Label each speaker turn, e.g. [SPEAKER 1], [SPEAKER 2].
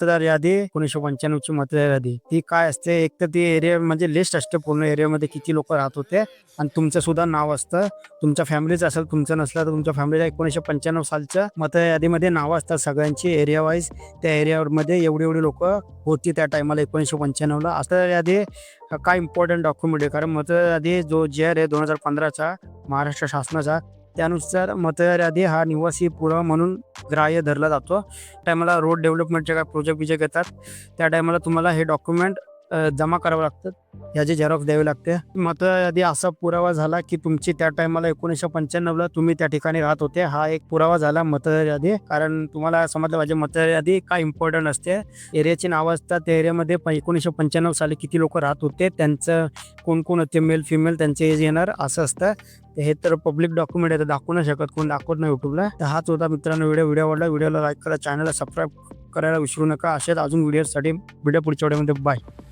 [SPEAKER 1] मतदार यादी एकोणीसशे पंच्याण्णवची मतदार यादी. ती काय असते? एक तर ती एरिया म्हणजे लिस्ट असते पूर्ण एरियामध्ये किती लोक राहत होते आणि तुमचं सुद्धा नाव असतं. तुमच्या फॅमिलीचं असेल तुमचं नसलं तर तुमच्या फॅमिलीला एकोणीशे पंच्याण्णव सालच्या मतदार यादीमध्ये नावं असतात सगळ्यांची. एरिया वाईज त्या एरियामध्ये एवढी एवढी लोक होती त्या टायमाला एकोणीसशे पंच्याण्णवला असं यादी काय इम्पॉर्टंट डॉक्युमेंट आहे? कारण मतदार यादी जो जे आर आहे दोन हजार पंधराचा महाराष्ट्र शासनाचा त्यानुसार मतदार यादी हा निवासी पुरावा म्हणून ग्राह्य धरला जातो. टायमाला रोड डेव्हलपमेंटचे काय प्रोजेक्ट बिजेक्ट येतात. त्या टायमाला तुम्हाला हे डॉक्युमेंट जमा करावं लागतं. याची झेरॉक्स द्यावी लागते. मात्र यादी असा पुरावा झाला की तुमची त्या टायमाला एकोणीसशे पंच्याण्णवला तुम्ही त्या ठिकाणी राहत होते. हा एक पुरावा झाला मतदार यादी. कारण तुम्हाला समजलं पाहिजे मतदार यादी काय इम्पॉर्टंट असते? एरियाची नावं असतात. त्या एरियामध्ये एकोणीसशे पंच्याण्णव साली किती लोक राहत होते? त्यांचं कोण कोण होते? मेल फिमेल त्यांचे एज येणार? असं असतं. हे तर पब्लिक डॉक्युमेंट आहे. तर दाखवू नाही शकत. कोण दाखवत नाही युट्यूबला तर हाच होता मित्रांनो व्हिडिओ व्हिडिओ आवडला व्हिडिओला लाईक करा. चॅनलला सबस्क्राईब करायला विसरू नका. असेच अजून व्हिडिओसाठी व्हिडिओ पुढच्या व्हिडिओमध्ये बाय